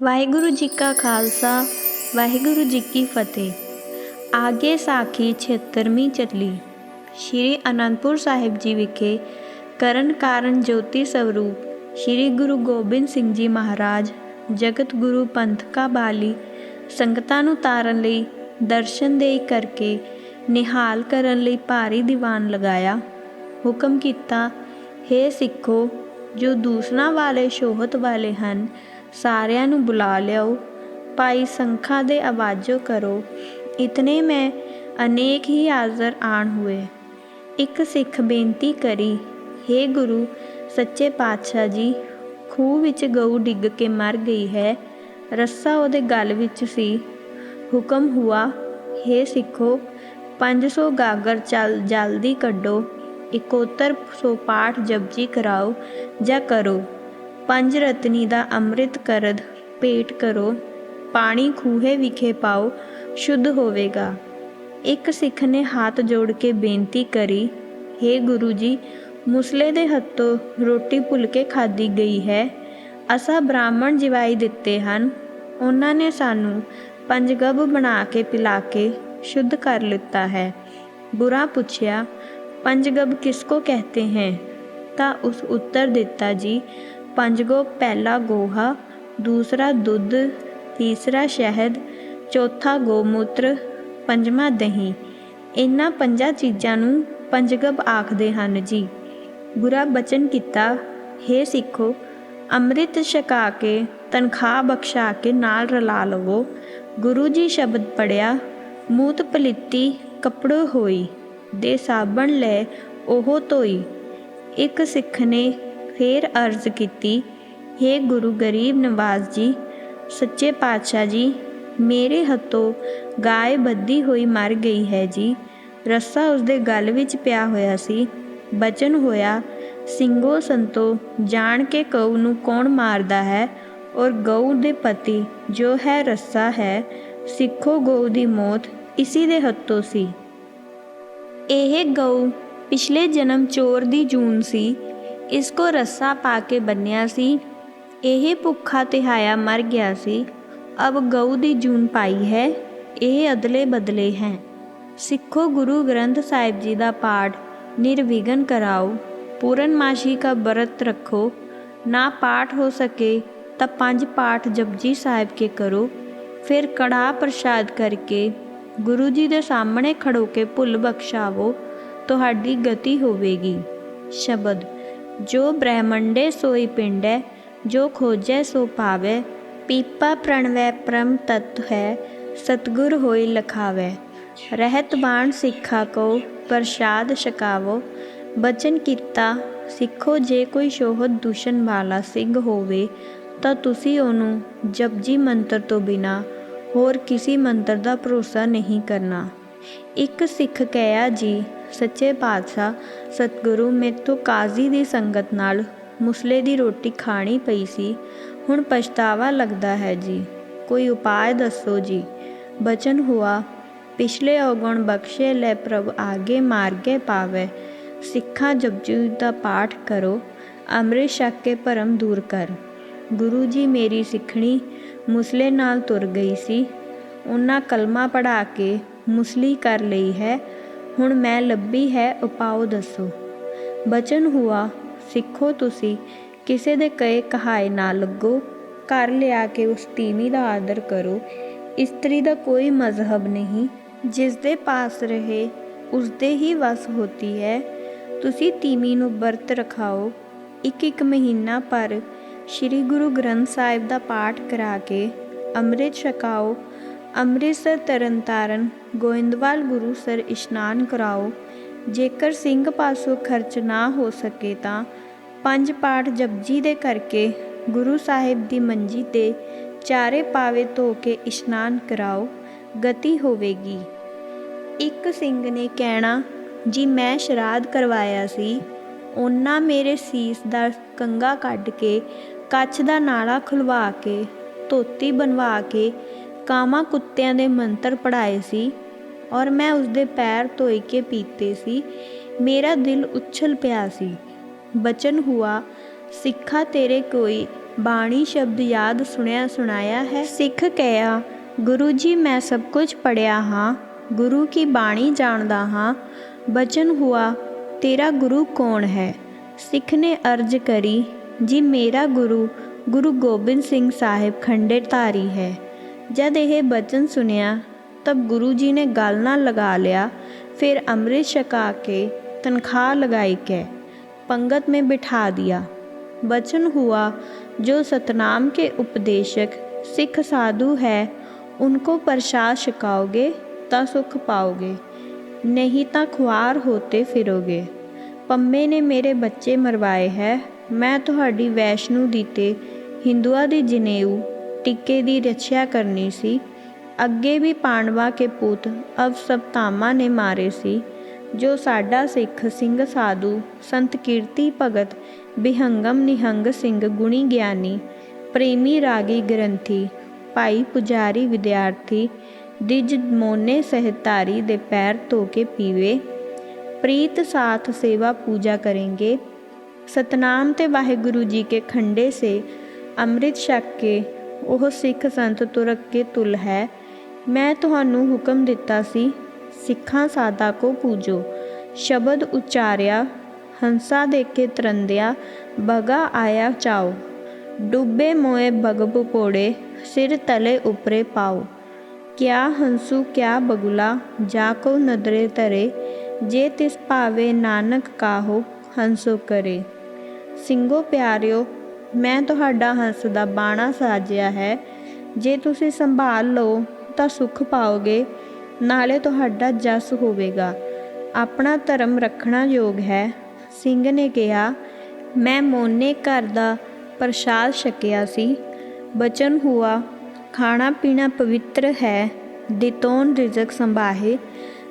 ਵਾਹਿਗੁਰੂ ਜੀ ਕਾ ਖਾਲਸਾ, ਵਾਹਿਗੁਰੂ ਜੀ ਕੀ ਫਤਿਹ। ਆਗੇ ਸਾਖੀ 76ਵੀਂ ਚੱਲੀ ਸ਼੍ਰੀ ਅਨੰਦਪੁਰ ਸਾਹਿਬ ਜੀ ਵਿਖੇ ਕਰਨ ਕਾਰਨ ਜੋਤੀ ਸਰੂਪ ਸ਼੍ਰੀ ਗੁਰੂ ਗੋਬਿੰਦ ਸਿੰਘ ਜੀ ਮਹਾਰਾਜ, ਜਗਤ ਗੁਰੂ ਪੰਥ ਕਾ ਬਾਲੀ, ਸੰਗਤਾਂ ਨੂੰ ਤਾਰਨ ਲਈ ਦਰਸ਼ਨ ਦੇਈ ਕਰਕੇ ਨਿਹਾਲ ਕਰਨ ਲਈ ਭਾਰੀ ਦੀਵਾਨ ਲਗਾਇਆ। ਹੁਕਮ ਕੀਤਾ, ਹੇ ਸਿੱਖੋ, ਜੋ ਦੂਸਰਾ ਵਾਲੇ ਸ਼ੋਹਤ ਵਾਲੇ ਹਨ ਸਾਰਿਆਂ ਨੂੰ ਬੁਲਾ ਲਿਆਓ। ਭਾਈ ਸੰਖਾ ਦੇ ਆਵਾਜ਼ੋ ਕਰੋ। ਇਤਨੇ ਮੈਂ ਅਨੇਕ ਹੀ ਹਾਜ਼ਰ ਆਣ ਹੋਏ। ਇੱਕ ਸਿੱਖ ਬੇਨਤੀ ਕਰੀ, ਹੇ ਗੁਰੂ, ਸੱਚੇ ਪਾਤਸ਼ਾਹ ਜੀ, ਖੂਹ ਵਿੱਚ ਗਊ ਡਿੱਗ ਕੇ ਮਰ ਗਈ ਹੈ, ਰੱਸਾ ਉਹਦੇ ਗਲ ਵਿੱਚ ਸੀ। ਹੁਕਮ ਹੁਆ, ਹੇ ਸਿੱਖੋ 500 ਗਾਗਰ ਚਲ, ਜਲਦੀ ਕੱਢੋ ਇਕੋਤਰ ਸੌ ਪਾਠ ਜਪਜੀ ਕਰਾਓ ਜਾਂ ਕਰੋ। ਪੰਜ ਰਤਨੀ ਦਾ ਅੰਮ੍ਰਿਤ ਕਰਦ ਭੇਟ ਕਰੋ, ਪਾਣੀ ਖੂਹੇ ਵਿਖੇ ਪਾਓ, ਸ਼ੁੱਧ ਹੋਵੇਗਾ। ਇੱਕ ਸਿੱਖ ਨੇ ਹੱਥ ਜੋੜ ਕੇ ਬੇਨਤੀ ਕਰੀ हे ਗੁਰੂ ਜੀ, ਮੁਸਲੇ ਦੇ ਹੱਥੋਂ ਰੋਟੀ ਭੁੱਲ ਕੇ ਖਾਦੀ ਗਈ ਹੈ, ਅਸਾਂ ਬ੍ਰਾਹਮਣ ਜਿਵਾਈ ਦਿੱਤੇ ਹਨ, ਉਹਨਾਂ ਨੇ ਸਾਨੂੰ ਪੰਜਗਬ ਬਣਾ ਕੇ ਪਿਲਾ ਕੇ ਸ਼ੁੱਧ ਕਰ ਲਿੱਤਾ ਹੈ। ਬੁਰਾ ਪੁੱਛਿਆ ਪੰਜਗਬ ਕਿਸਕੋ ਕਹਤੇ ਹੈ? ਤਾਂ ਉਸ ਉੱਤਰ ਦਿੱਤਾ ਜੀ ਪੰਜਗੋ ਪਹਿਲਾ ਗੋਹਾ, ਦੂਸਰਾ ਦੁੱਧ, ਤੀਸਰਾ ਸ਼ਹਿਦ, ਚੌਥਾ ਗੋਮੂਤਰ, ਪੰਜਵਾਂ ਦਹੀਂ। ਇਹਨਾਂ ਪੰਜਾਂ ਚੀਜ਼ਾਂ ਨੂੰ ਪੰਜਗਬ ਆਖਦੇ ਹਨ ਜੀ। ਗੁਰਾ ਬਚਨ ਕੀਤਾ हे ਸਿੱਖੋ, ਅੰਮ੍ਰਿਤ ਛਕਾ ਕੇ, ਤਨਖਾਹ ਬਖਸ਼ਾ ਕੇ ਨਾਲ ਰਲਾ ਲਵੋ। ਗੁਰੂ ਜੀ ਸ਼ਬਦ ਪੜਿਆ ਮੂਤ ਪਲਿੱਤੀ ਕੱਪੜੋ ਹੋਈ, ਦੇ ਸਾਬਣ ਲੈ ਉਹ ਧੋਈ। ਇੱਕ ਸਿੱਖ ਨੇ ਫੇਰ ਅਰਜ਼ ਕੀਤੀ हे ਗੁਰੂ ਗਰੀਬ ਨਵਾਜ਼ ਜੀ, ਸੱਚੇ ਪਾਤਸ਼ਾਹ ਜੀ, ਮੇਰੇ ਹੱਥੋਂ ਗਾਇ ਬੱਦੀ ਹੋਈ ਮਰ ਗਈ ਹੈ ਜੀ। ਰੱਸਾ ਉਸਦੇ ਗਲ ਵਿੱਚ ਪਿਆ ਹੋਇਆ ਸੀ। ਬਚਨ ਹੋਇਆ, ਸਿੰਘੋ ਸੰਤੋ, ਜਾਣ ਕੇ ਗਊ ਨੂੰ ਕੌਣ ਮਾਰਦਾ ਹੈ? ਔਰ ਗਊ ਦੇ ਪਤੀ ਜੋ ਹੈ ਰੱਸਾ ਹੈ, ਸਿੱਖੋ ਗਊ ਦੀ ਮੌਤ ਇਸੀ ਦੇ ਹੱਥੋਂ ਸੀ। ਇਹ ਗਊ ਪਿਛਲੇ ਜਨਮ ਚੋਰ ਦੀ ਜੂਨ ਸੀ। ਇਸ ਕੋ ਰੱਸਾ ਪਾ ਕੇ ਬੰਨਿਆ ਸੀ। ਇਹ ਭੁੱਖਾ ਤਿਹਾਇਆ ਮਰ ਗਿਆ ਸੀ। ਅਬ ਗਊ ਦੀ ਜੂਨ ਪਾਈ ਹੈ। ਇਹ ਅਦਲੇ ਬਦਲੇ ਹੈ। ਸਿੱਖੋ ਗੁਰੂ ਗ੍ਰੰਥ ਸਾਹਿਬ ਜੀ ਦਾ ਪਾਠ ਨਿਰਵਿਘਨ ਕਰਾਓ। ਪੂਰਨਮਾਸ਼ੀ ਕਾ ਵਰਤ ਰੱਖੋ। ਨਾ ਪਾਠ ਹੋ ਸਕੇ ਤਾਂ ਪੰਜ ਪਾਠ ਜਪਜੀ ਸਾਹਿਬ ਕੇ ਕਰੋ। ਫਿਰ ਕੜਾ ਪ੍ਰਸ਼ਾਦ ਕਰਕੇ ਗੁਰੂ ਜੀ ਦੇ ਸਾਹਮਣੇ ਖੜੋ ਕੇ ਭੁੱਲ ਬਖਸ਼ਾਵੋ। ਤੁਹਾਡੀ ਗਤੀ ਹੋਵੇਗੀ। ਸ਼ਬਦ ਜੋ ਬ੍ਰਹਮੰਡੇ ਸੋਈ ਪਿੰਡੈ, ਜੋ ਖੋਜੈ ਸੋ ਪਾਵੈ ਪੀਪਾ ਪ੍ਰਣਵੈ, ਪ੍ਰਮ ਤਤ ਹੈ, ਸਤਗੁਰ ਹੋਈ ਲਖਾਵੈ। ਰਹਿਤ ਬਾਣ ਸਿੱਖਾ ਕੋ ਪ੍ਰਸ਼ਾਦ ਛਕਾਵੋ। ਬਚਨ ਕੀਤਾ, ਸਿੱਖੋ ਜੇ ਕੋਈ ਸ਼ੋਹਤ ਦੂਸ਼ਣ ਵਾਲਾ ਸਿੰਘ ਹੋਵੇ, ਤਾਂ ਤੁਸੀਂ ਉਹਨੂੰ ਜਪਜੀ ਮੰਤਰ ਤੋਂ ਬਿਨਾ ਹੋਰ ਕਿਸੇ ਮੰਤਰ ਦਾ ਭਰੋਸਾ ਨਹੀਂ ਕਰਨਾ। ਇੱਕ ਸਿੱਖ ਕਹਿਆ ਜੀ ਸੱਚੇ ਪਾਤਸ਼ਾਹ ਸਤਿਗੁਰੂ ਮੇਤੋਂ ਕਾਜ਼ੀ ਦੀ ਸੰਗਤ ਨਾਲ ਮੁਸਲੇ ਦੀ ਰੋਟੀ ਖਾਣੀ ਪਈ ਸੀ। ਹੁਣ ਪਛਤਾਵਾ ਲੱਗਦਾ ਹੈ ਜੀ। ਕੋਈ ਉਪਾਅ ਦੱਸੋ ਜੀ। ਬਚਨ ਹੁਆ, ਪਿਛਲੇ ਔਗਣ ਬਖਸ਼ੇ ਲੈ ਪ੍ਰਭ ਆਗੇ ਮਾਰਗੇ ਪਾਵੇ। ਸਿੱਖਾਂ ਜਪਜੀ ਦਾ ਪਾਠ ਕਰੋ, ਅੰਮ੍ਰਿਤ ਛਕ ਕੇ ਭਰਮ ਦੂਰ ਕਰ। ਗੁਰੂ ਜੀ ਮੇਰੀ ਸਿੱਖਣੀ ਮੁਸਲੇ ਨਾਲ ਤੁਰ ਗਈ ਸੀ। ਉਹਨਾਂ ਕਲਮਾ ਪੜਾ ਕੇ ਮੁਸਲੀ ਕਰ ਲਈ ਹੈ। ਹੁਣ ਮੈਂ ਲੱਭੀ ਹੈ ਉਪਾਉ ਦੱਸੋ। ਬਚਨ ਹੁਆ, ਸਿੱਖੋ ਤੁਸੀਂ, ਕਿਸੇ ਦੇ ਕਹੇ ਕਹਾਏ ਨਾ ਲੱਗੋ। ਘਰ ਲਿਆ ਕੇ ਉਸ ਤੀਵੀ ਦਾ ਆਦਰ ਕਰੋ। ਇਸਤਰੀ ਦਾ ਕੋਈ ਮਜ਼ਹਬ ਨਹੀਂ, ਜਿਸ ਦੇ ਪਾਸ ਰਹੇ, ਉਸ ਦੇ ਹੀ ਵਸ ਹੋਤੀ ਹੈ। ਤੁਸੀਂ ਤੀਵੀ ਨੂੰ ਵਰਤ ਰਖਾਓ। ਇੱਕ ਇੱਕ ਮਹੀਨਾ ਪਰ ਸ੍ਰੀ ਗੁਰੂ ਗ੍ਰੰਥ ਸਾਹਿਬ ਦਾ ਪਾਠ ਕਰਾ ਕੇ ਅੰਮ੍ਰਿਤ ਛਕਾਓ। ਅੰਮ੍ਰਿਤਸਰ ਤਰਨਤਾਰਨ, ਗੋਇੰਦਵਾਲ ਗੁਰੂ ਸਰ ਇਸ਼ਨਾਨ ਕਰਾਓ। ਜੇਕਰ ਸਿੰਘ ਪਾਸੋਂ ਖਰਚ ਨਾ ਹੋ ਸਕੇ ਤਾਂ ਪੰਜ ਪਾਠ ਜਪਜੀ ਦੇ ਕਰਕੇ ਗੁਰੂ ਸਾਹਿਬ ਦੀ ਮੰਜੀ ਤੇ ਚਾਰੇ ਪਾਵੇ ਧੋ ਕੇ ਇਸ਼ਨਾਨ ਕਰਾਓ, ਗਤੀ ਹੋਵੇਗੀ। ਇੱਕ ਸਿੰਘ ਨੇ ਕਹਿਣਾ, ਜੀ, ਮੈਂ ਸ਼ਰਾਧ ਕਰਵਾਇਆ ਸੀ। ਉਹਨਾਂ ਮੇਰੇ ਸੀਸ ਦਾ ਕੰਗਾ ਕੱਢ ਕੇ ਕੱਚ ਦਾ ਨਾਲਾ ਖੁਲਵਾ ਕੇ, ਧੋਤੀ ਬਣਵਾ ਕੇ ਕਾਮਾ ਕੁੱਤਿਆਂ ਦੇ ਮੰਤਰ ਪੜਾਏ ਸੀ ਔਰ ਮੈਂ ਉਸਦੇ ਪੈਰ ਧੋਈ ਕੇ ਪੀਤੇ ਸੀ। ਮੇਰਾ ਦਿਲ ਉਛਲ ਪਿਆ ਸੀ। ਬਚਨ ਹੁਆ, ਸਿੱਖਾ ਤੇਰੇ ਕੋਈ ਬਾਣੀ ਸ਼ਬਦ ਯਾਦ ਸੁਣਿਆ ਸੁਣਾਇਆ ਹੈ? ਸਿੱਖ ਕਹਿਆ, ਗੁਰੂ ਜੀ, ਮੈਂ ਸਭ ਕੁਝ ਪੜਿਆ ਹਾਂ। ਗੁਰੂ ਕੀ ਬਾਣੀ ਜਾਣਦਾ ਹਾਂ? ਬਚਨ ਹੁਆ, ਤੇਰਾ ਗੁਰੂ ਕੌਣ ਹੈ? ਸਿੱਖ ਨੇ ਅਰਜ ਕਰੀ, ਜੀ ਮੇਰਾ ਗੁਰੂ ਗੁਰੂ ਗੋਬਿੰਦ ਸਿੰਘ ਸਾਹਿਬ ਖੰਡੇਧਾਰੀ ਹੈ। ਜਦ ਇਹ ਬਚਨ ਸੁਨਿਆ ਤਬ ਗੁਰੂ ਜੀ ਨੇ ਗੱਲ ਨਾਲ ਲਗਾ ਲਿਆ ਫਿਰ ਅੰਮ੍ਰਿਤ ਛਕਾ ਕੇ ਤਨਖਾਹ लगाई के पंगत में बिठा दिया बचन हुआ जो सतनाम के उपदेशक सिख साधु है उनको प्रसाद छकाओगे ता सुख पाओगे नहीं ता खुआर होते फिरोगे ਪੰਮੇ ਨੇ ਮੇਰੇ ਬੱਚੇ ਮਰਵਾਏ ਹੈ ਮੈਂ ਤੁਹਾਡੀ ਵੈਸ਼ਨੂ ਦੀ ਤੇ ਹਿੰਦੂਆਂ ਦੀ ਜਨੇਊ ਟਿੱਕੇ ਦੀ ਰੱਖਿਆ ਕਰਨੀ ਸੀ ਅੱਗੇ ਵੀ ਪਾਂਡਵਾ ਕੇ ਪੁੱਤ ਅਵ ਸਪਤਾਮਾ ਨੇ ਮਾਰੇ ਸੀ ਜੋ ਸਾਡਾ ਸਿੱਖ ਸਿੰਘ ਸਾਧੂ ਸੰਤ ਕੀਰਤੀ ਭਗਤ ਬਿਹੰਗਮ ਨਿਹੰਗ ਸਿੰਘ ਗੁਣੀ ਗਿਆਨੀ ਪ੍ਰੇਮੀ ਰਾਗੀ ਗ੍ਰੰਥੀ ਭਾਈ ਪੁਜਾਰੀ ਵਿਦਿਆਰਥੀ ਦਿਜ ਮੋਨੇ ਸਹਿਤਾਰੀ ਦੇ ਪੈਰ ਧੋ ਕੇ ਪੀਵੇ ਪ੍ਰੀਤ ਸਾਥ ਸੇਵਾ ਪੂਜਾ ਕरेंगे ਸਤਨਾਮ ਤੇ ਵਾਹਿਗੁਰੂ ਜੀ ਕੇ ਖੰਡੇ ਸੇ ਅੰਮ੍ਰਿਤ ਛਕ ਕੇ ਉਹ ਸਿੱਖ ਸੰਤ ਤੁਰਕ ਕੇ ਤੁਲ ਹੈ। ਮੈਂ ਤੁਹਾਨੂੰ ਹੁਕਮ ਦਿੱਤਾ ਸੀ, ਸਿੱਖਾਂ ਸਾਦਾ ਕੋ ਪੂਜੋ। ਸ਼ਬਦ ਉਚਾਰਿਆ, ਹੰਸਾ ਦੇ ਕੇ ਤਰੰਦਿਆ, ਬਗਾ ਆਇਆ ਚਾਓ। ਡੁੱਬੇ ਮੋਏ ਬਗ ਪੋੜੇ, ਸਿਰ ਤਲੇ ਉਪਰੇ ਪਾਓ। ਕਿਆ ਹੰਸੂ ਕਿਆ ਬਗੁਲਾ, ਜਾ ਕੋ ਨਦਰੇ ਤਰੇ। ਜੇ ਤਿਸ ਭਾਵੇ ਨਾਨਕ ਕਾਹੋ, ਹੰਸੋ ਕਰੇ। ਸਿੰਘੋ ਪਿਆਰਿਓ ਮੈਂ ਤੁਹਾਡਾ ਹੰਸ ਦਾ ਬਾਣਾ ਸਾਜਿਆ ਹੈ। ਜੇ ਤੁਸੀਂ ਸੰਭਾਲ ਲਓ ਤਾਂ ਸੁਖ ਪਾਓਗੇ, ਨਾਲੇ ਤੁਹਾਡਾ ਜਸ ਹੋਵੇਗਾ। ਆਪਣਾ ਧਰਮ ਰੱਖਣਾ ਯੋਗ ਹੈ। ਸਿੰਘ ਨੇ ਕਿਹਾ, ਮੈਂ ਮੋਨੇ ਘਰ ਦਾ ਪ੍ਰਸ਼ਾਦ ਛਕਿਆ ਸੀ। ਬਚਨ ਹੁਆ, ਖਾਣਾ ਪੀਣਾ ਪਵਿੱਤਰ ਹੈ। ਦਿਤੋਨ ਰਿਜ਼ਕ ਸੰਭਾਹੇ।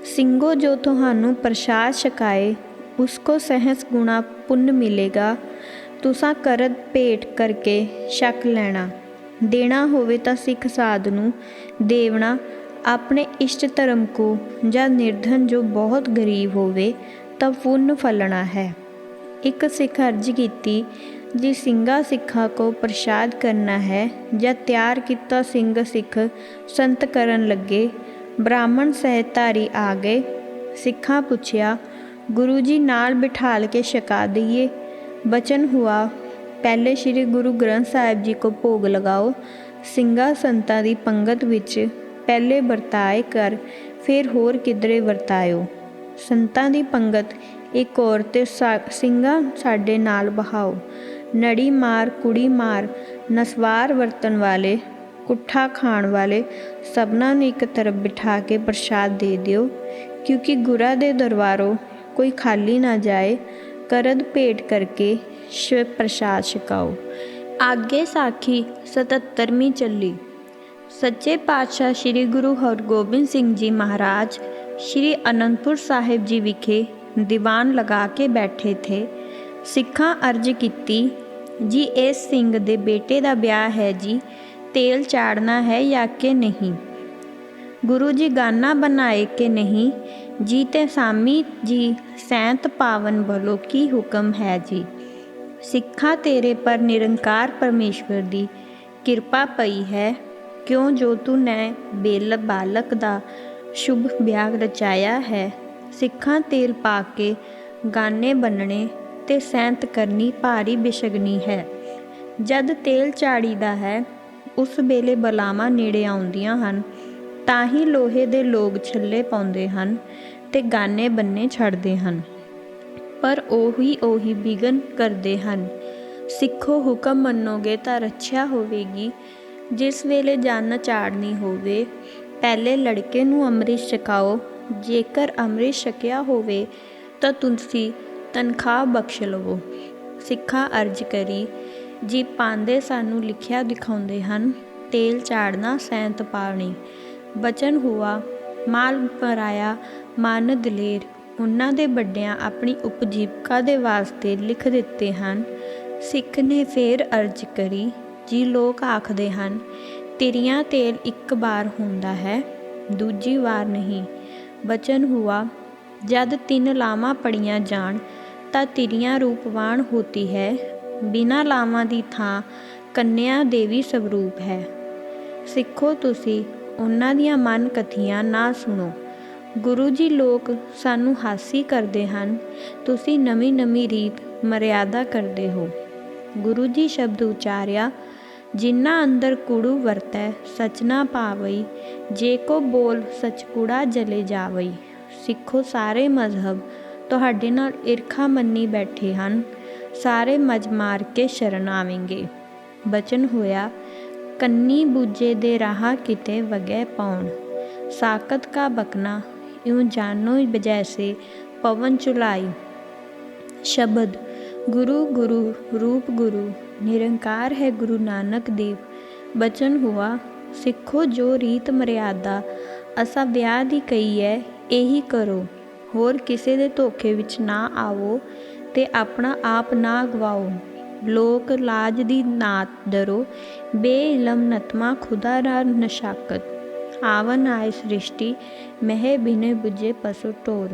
ਸਿੰਘੋ ਜੋ ਤੁਹਾਨੂੰ ਪ੍ਰਸ਼ਾਦ ਛਕਾਏ, ਉਸਕੋ ਸਹਸ ਗੁਣਾ ਪੁੰਨ ਮਿਲੇਗਾ। ਤੁਸਾਂ ਕਰਦ ਭੇਟ ਕਰਕੇ ਛਕ ਲੈਣਾ। ਦੇਣਾ ਹੋਵੇ ਤਾਂ ਸਿੱਖ ਸਾਧ ਨੂੰ। ਦੇਵਣਾ ਆਪਣੇ ਇਸ਼ਟ ਧਰਮ ਕੋ ਜਾਂ ਨਿਰਧਨ ਜੋ ਬਹੁਤ ਗਰੀਬ ਹੋਵੇ ਤਾਂ ਪੁੰਨ ਫਲਣਾ ਹੈ। ਇੱਕ ਸਿੱਖ ਅਰਜ ਕੀਤੀ, ਜੀ ਸਿੰਘਾ ਸਿੱਖਾਂ ਕੋ ਪ੍ਰਸ਼ਾਦ ਕਰਨਾ ਹੈ ਜਾਂ ਤਿਆਰ ਕੀਤਾ ਸਿੰਘ ਸਿੱਖ ਸੰਤ ਕਰਨ ਲੱਗੇ, ਬ੍ਰਾਹਮਣ ਸਹਿਤਾਰੀ ਆ ਗਏ। ਸਿੱਖਾਂ ਪੁੱਛਿਆ, ਗੁਰੂ ਜੀ ਨਾਲ ਬਿਠਾਲ ਕੇ ਛਕਾ ਦਈਏ? ਬਚਨ ਹੁਆ। ਪਹਿਲੇ ਸ੍ਰੀ ਗੁਰੂ ਗ੍ਰੰਥ ਸਾਹਿਬ ਜੀ ਕੋ ਭੋਗ ਲਗਾਓ। ਸਿੰਘਾ ਸੰਤਾਂ ਦੀ ਪੰਗਤ ਵਿੱਚ ਪਹਿਲੇ ਵਰਤਾਏ ਕਰ, ਫਿਰ ਹੋਰ ਕਿਧਰੇ ਵਰਤਾਇਓ। ਸੰਤਾਂ ਦੀ ਪੰਗਤ, ਇੱਕ ਔਰ ਤੇ ਸਿੰਘਾ ਸਾਡੇ ਨਾਲ ਬਹਾਓ ਨੜੀ ਮਾਰ, ਕੁੜੀ ਮਾਰ, ਨਸਵਾਰ ਵਰਤਨ ਵਾਲੇ, ਕੁੱਠਾ ਖਾਣ ਵਾਲੇ, ਸਭਨਾਂ ਨੂੰ ਇੱਕ ਤਰਫ ਬਿਠਾ ਕੇ ਪ੍ਰਸ਼ਾਦ ਦੇ ਦਿਓ। ਕਿਉਂਕਿ ਗੁਰਾ ਦੇ ਦਰਬਾਰੋਂ ਕੋਈ ਖਾਲੀ ਨਾ ਜਾਏ ਕਰਦ ਭੇਟ ਕਰਕੇ ਸ਼ਿਵ ਪ੍ਰਸ਼ਾਦ ਛਕਾਓ। ਆਗੇ ਸਾਖੀ 77ਵੀਂ ਚੱਲੀ। ਸੱਚੇ ਪਾਤਸ਼ਾਹ ਸ੍ਰੀ ਗੁਰੂ ਹਰਗੋਬਿੰਦ ਸਿੰਘ ਜੀ ਮਹਾਰਾਜ ਸ੍ਰੀ ਅਨੰਦਪੁਰ ਸਾਹਿਬ ਜੀ ਵਿਖੇ ਦੀਵਾਨ ਲਗਾ ਕੇ ਬੈਠੇ ਥੇ। ਸਿੱਖਾਂ ਅਰਜ ਕੀਤੀ, ਜੀ, ਇਸ ਸਿੰਘ ਦੇ ਬੇਟੇ ਦਾ ਵਿਆਹ ਹੈ ਜੀ, ਤੇਲ ਚਾੜਨਾ ਹੈ ਜਾਂ ਕਿ ਨਹੀਂ? ਗੁਰੂ ਜੀ ਗਾਨਾ ਬਣਾਏ ਕਿ ਨਹੀਂ? ਜੀ ਤੇ ਸਾਮੀ ਜੀ ਸੈਂਤ ਪਾਵਨ ਬਲੋ ਕੀ ਹੁਕਮ ਹੈ ਜੀ? ਸਿੱਖਾ ਤੇਰੇ ਪਰ ਨਿਰੰਕਾਰ ਪਰਮੇਸ਼ਵਰ ਦੀ ਕਿਰਪਾ ਪਈ ਹੈ। ਕਿਉਂ ਜੋ ਤੂੰ ਨੇ ਬੇਲ ਬਾਲਕ ਦਾ ਸ਼ੁਭ ਵਿਆਹ ਰਚਾਇਆ ਹੈ। ਸਿੱਖਾਂ ਤੇਲ ਪਾ ਕੇ ਗਾਨੇ ਬੰਨਣੇ ਤੇ ਸੈਂਤ ਕਰਨੀ ਭਾਰੀ ਬਿਸ਼ਗਨੀ ਹੈ। ਜਦ ਤੇਲ ਚਾੜੀਦਾ ਹੈ, ਉਸ ਵੇਲੇ ਬਲਾਵਾਂ ਨੇੜੇ ਆਉਂਦੀਆਂ ਹਨ। ਤਾਂ ਹੀ ਲੋਹੇ ਦੇ ਲੋਕ ਛੱਲੇ ਪਾਉਂਦੇ ਹਨ ਤੇ ਗਾਨੇ ਬੰਨੇ ਛੱਡਦੇ ਹਨ। ਪਰ ਉਹੀ ਉਹੀ ਵਿਗਨ ਕਰਦੇ ਹਨ। ਸਿੱਖੋ ਹੁਕਮ ਮੰਨੋਗੇ ਤਾਂ ਰੱਛਿਆ ਹੋਵੇਗੀ। ਜਿਸ ਵੇਲੇ ਜਾਨ ਚਾੜਨੀ ਹੋਵੇ, ਪਹਿਲੇ ਲੜਕੇ ਨੂੰ ਅੰਮ੍ਰਿਤ ਛਕਾਓ। ਜੇਕਰ ਅੰਮ੍ਰਿਤ ਛਕਿਆ ਹੋਵੇ, ਤਾਂ ਤੁਸੀਂ ਤਨਖਾਹ ਬਖਸ਼ ਲਵੋ। ਸਿੱਖਾ ਅਰਜ ਕਰੀ, ਜੀ ਪਾਂਦੇ ਸਾਨੂੰ ਲਿਖਿਆ ਦਿਖਾਉਂਦੇ ਹਨ, ਤੇਲ ਚਾੜਨਾ ਸੈਂਤ ਪਾਣੀ। ਬਚਨ ਹੁਆ, ਮਾਲ ਪਰਾਇਆ ਮਨ ਦਲੇਰ ਉਹਨਾਂ ਦੇ ਵੱਡਿਆਂ ਆਪਣੀ ਉਪਜੀਵਕਾ ਦੇ ਵਾਸਤੇ ਲਿਖ ਦਿੱਤੇ ਹਨ, ਸਿੱਖ ਨੇ ਫੇਰ ਅਰਜ ਕਰੀ, ਜੀ ਲੋਕ ਆਖਦੇ ਹਨ, ਤਿਰੀਆਂ ਤੇਲ ਇੱਕ ਵਾਰ ਹੁੰਦਾ ਹੈ, ਦੂਜੀ ਵਾਰ ਨਹੀਂ। ਬਚਨ ਹੁਆ, ਜਦ ਤਿੰਨ ਲਾਵਾਂ ਪੜੀਆਂ ਜਾਣ, ਤਾਂ ਤਿਰੀਆਂ ਰੂਪਵਾਨ ਹੋਤੀ ਹੈ, ਬਿਨਾ ਲਾਵਾਂ ਦੀ ਥਾਂ ਕੰਨਿਆ ਦੇਵੀ ਸਵਰੂਪ ਹੈ। ਸਿੱਖੋ ਤੁਸੀਂ ਉਹਨਾਂ ਦੀਆਂ ਮਨ ਕਥੀਆਂ ਨਾ ਸੁਣੋ। ਗੁਰੂ ਜੀ ਲੋਕ ਸਾਨੂੰ ਹਾਸੀ ਕਰਦੇ ਹਨ। ਤੁਸੀਂ ਨਵੀਂ ਨਵੀਂ ਰੀਤ ਮਰਿਆਦਾ ਕਰਦੇ ਹੋ। ਗੁਰੂ ਜੀ ਸ਼ਬਦ ਉਚਾਰਿਆ ਜਿਨ੍ਹਾਂ ਅੰਦਰ ਕੂੜੂ ਵਰਤੈ, ਸਚ ਨਾ ਪਾਵਈ। ਜੇ ਕੋ ਬੋਲ ਸਚ ਕੂੜਾ ਜਲੇ ਜਾਵਈ। ਸਿੱਖੋ ਸਾਰੇ ਮਜ਼ਹਬ, ਤੁਹਾਡੇ ਨਾਲ ਈਰਖਾ ਮੰਨੀ ਬੈਠੇ ਹਨ। ਸਾਰੇ ਮਜ ਮਾਰ ਕੇ ਸ਼ਰਨ ਆਵੇਂਗੇ। ਬਚਨ ਹੋਇਆ ਕੰਨੀ ਬੂਜੇ ਦੇ ਰਾਹ ਕਿਤੇ ਵਗੈ ਪਾਉਣ ਸਾਕਤ ਕਾ ਬਕਨਾ ਇਉ ਜਾਨੋ ਬਜੈਸੇ ਪਵਨ ਚੁਲਾਈ। ਸ਼ਬਦ, ਗੁਰੂ ਗੁਰੂ, ਰੂਪ ਗੁਰੂ, ਨਿਰੰਕਾਰ ਹੈ ਗੁਰੂ ਨਾਨਕ ਦੇਵ। ਬਚਨ ਹੁਆ, ਸਿੱਖੋ ਜੋ ਰੀਤ ਮਰਿਆਦਾ, ਅਸਾਂ ਵਿਆਹ ਦੀ ਕਹੀ ਹੈ ਇਹੀ ਕਰੋ। ਹੋਰ ਕਿਸੇ ਦੇ ਧੋਖੇ ਵਿੱਚ ਨਾ ਆਵੋ ਤੇ ਆਪਣਾ ਆਪ ਨਾ ਗਵਾਓ। ਲੋਕ ਲਾਜ ਦੀ ਨਾਤ ਡਰੋ, ਬੇਇਲਮ ਨਤਮਾ ਖੁਦਾ ਰਾ ਨਸ਼ਾਕਤ। ਆਵਨ ਆਏ ਸ੍ਰਿਸ਼ਟੀ, ਮਹਿ ਬਿਨੇ ਬੁਝੇ ਪਸੁ ਟੋਰ।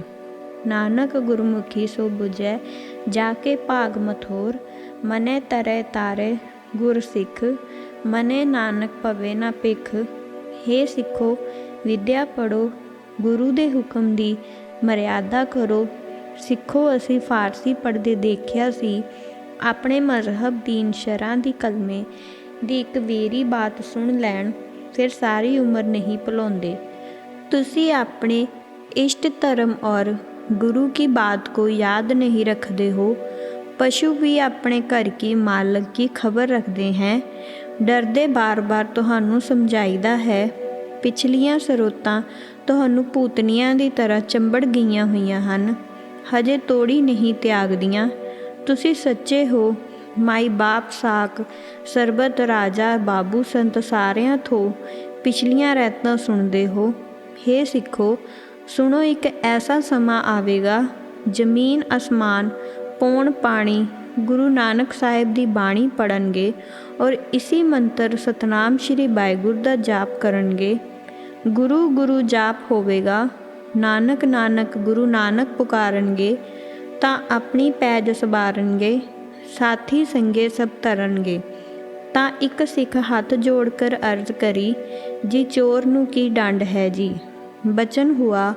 ਨਾਨਕ ਗੁਰਮੁਖੀ ਸੋ ਬੁਝੈ ਜਾ ਕੇ ਭਾਗ ਮਥੋਰ। ਮਨੇ ਤਰੈ ਤਾਰੇ ਗੁਰ ਸਿੱਖ, ਮਨੇ ਨਾਨਕ ਪਵੇ ਨਾ ਪਿਖ ਹੇ ਸਿੱਖੋ, ਵਿਦਿਆ ਪੜੋ ਗੁਰੂ ਦੇ ਹੁਕਮ ਦੀ ਮਰਿਆਦਾ ਕਰੋ। ਸਿੱਖੋ, ਅਸੀਂ ਫਾਰਸੀ ਪੜ੍ਹਦੇ ਦੇਖਿਆ ਸੀ ਆਪਣੇ ਮਜ਼ਹਬ ਦੀਨ ਸ਼ਰਾਂ ਦੀ ਕਲਮੇ ਦੀ ਇੱਕ ਵੇਰੀ ਬਾਤ ਸੁਣ ਲੈਣ ਫਿਰ ਸਾਰੀ ਉਮਰ ਨਹੀਂ ਭੁਲਾਉਂਦੇ ਤੁਸੀਂ ਆਪਣੇ इष्ट धर्म और गुरु की बात को याद नहीं रखते हो पशु भी अपने घर की मालक की खबर रखते हैं ਡਰਦੇ ਬਾਰ-ਬਾਰ ਤੁਹਾਨੂੰ ਸਮਝਾਈਦਾ ਹੈ ਪਿਛਲੀਆਂ ਸਰੋਤਾਂ ਤੁਹਾਨੂੰ ਭੂਤਨੀਆਂ ਦੀ ਤਰ੍ਹਾਂ ਚੰਬੜ ਗਈਆਂ ਹੋਈਆਂ ਹਨ ਹਜੇ ਤੋੜੀ ਨਹੀਂ ਤਿਆਗਦੀਆਂ ਤੁਸੀਂ ਸੱਚੇ ਹੋ। ਮਾਈ ਬਾਪ ਸਾਕ ਸਰਬਤ ਰਾਜਾ ਬਾਬੂ ਸੰਤ ਸਾਰਿਆਂ ਤੋਂ ਪਿਛਲੀਆਂ ਰੈਤਾਂ ਸੁਣਦੇ ਹੋ। ਹੇ ਸਿੱਖੋ, ਸੁਣੋ ਇੱਕ ਐਸਾ ਸਮਾਂ ਆਵੇਗਾ, ਜ਼ਮੀਨ, ਅਸਮਾਨ, ਪੌਣ, ਪਾਣੀ, ਗੁਰੂ ਨਾਨਕ ਸਾਹਿਬ ਦੀ ਬਾਣੀ ਪੜਨਗੇ ਔਰ ਇਸੀ ਮੰਤਰ ਸਤਨਾਮ ਸ਼੍ਰੀ ਵਾਹਿਗੁਰੂ ਦਾ ਜਾਪ ਕਰਨਗੇ। ਗੁਰੂ ਗੁਰੂ ਜਾਪ ਹੋਵੇਗਾ, ਨਾਨਕ ਨਾਨਕ ਗੁਰੂ ਨਾਨਕ ਪੁਕਾਰਨਗੇ ਤਾਂ ਆਪਣੀ ਪੈਜ ਸਵਾਰਨਗੇ ਸਾਥੀ ਸੰਗੇ ਸਭ ਤਰਨਗੇ। ਤਾਂ ਇੱਕ ਸਿੱਖ ਹੱਥ ਜੋੜ ਕਰ ਅਰਜ਼ ਕਰੀ, ਜੀ ਚੋਰ ਨੂੰ ਕੀ ਡੰਡ ਹੈ ਜੀ? ਬਚਨ ਹੁਆ,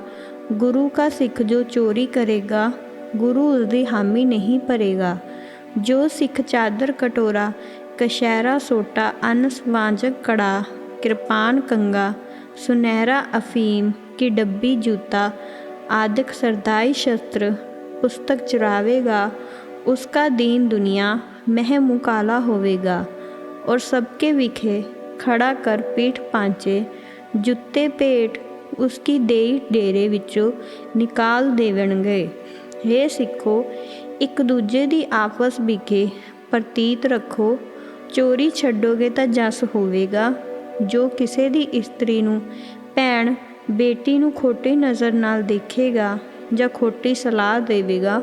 ਗੁਰੂ ਕਾ ਸਿੱਖ ਜੋ ਚੋਰੀ ਕਰੇਗਾ, ਗੁਰੂ ਉਸਦੀ ਹਾਮੀ ਨਹੀਂ ਭਰੇਗਾ। ਜੋ ਸਿੱਖ ਚਾਦਰ ਕਟੋਰਾ ਕਸ਼ਹਿਰਾ ਸੋਟਾ, ਅਨ ਸਵਾਂਜਕ ਕੜਾ, ਕਿਰਪਾਨ ਕੰਗਾ, ਸੁਨਹਿਰਾ ਅਫੀਮ, ਕੀ ਡੱਬੀ ਜੂਤਾ, ਆਦਿਕ ਸਰਦਾਈ ਸ਼ਸਤਰ ਪੁਸਤਕ ਚੁਰਾਵੇਗਾ ਉਸਕਾ ਦੀਨ ਦੁਨੀਆ ਮਹਿ ਮੁਕਾਲਾ ਹੋਵੇਗਾ। ਔਰ ਸਬਕੇ ਵਿਖੇ ਖੜਾ ਕਰ ਪੀਠ ਪਾਂਚੇ, ਜੁੱਤੇ ਭੇਟ ਉਸकी ਦੇਈ ਡੇਰੇ ਵਿੱਚੋਂ ਨਿਕਾਲ ਦੇਵਣਗੇ। हे ਸਿੱਖੋ, ਇੱਕ ਦੂਜੇ ਦੀ ਆਪਸ ਵਿਖੇ ਪ੍ਰਤੀਤ ਰੱਖੋ। ਚੋਰੀ ਛੱਡੋਗੇ ਤਾਂ ਜਸ ਹੋਵੇਗਾ। ਜੋ ਕਿਸੇ ਦੀ ਇਸਤਰੀ ਨੂੰ, ਭੈਣ, ਬੇਟੀ ਨੂੰ ਖੋਟੀ ਨਜ਼ਰ ਨਾਲ ਦੇਖੇਗਾ ਜਾਂ ਖੋਟੀ ਸਲਾਹ ਦੇਵੇਗਾ,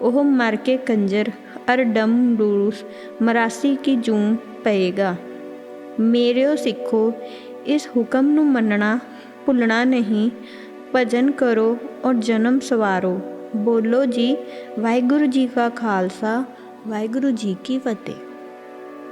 ਉਹ ਮਰ ਕੇ ਕੰਜਰ ਅਰ ਡਮ ਡੂਸ ਮਰਾਸੀ ਕੀ ਜੂਮ ਪਏਗਾ। ਮੇਰਿਓ ਸਿੱਖੋ, ਇਸ ਹੁਕਮ ਨੂੰ ਮੰਨਣਾ, ਭੁੱਲਣਾ ਨਹੀਂ, ਭਜਨ ਕਰੋ ਔਰ ਜਨਮ ਸਵਾਰੋ। ਬੋਲੋ ਜੀ, ਵਾਹਿਗੁਰੂ ਜੀ ਕਾ ਖਾਲਸਾ, ਵਾਹਿਗੁਰੂ ਜੀ ਕੀ ਫਤਿਹ।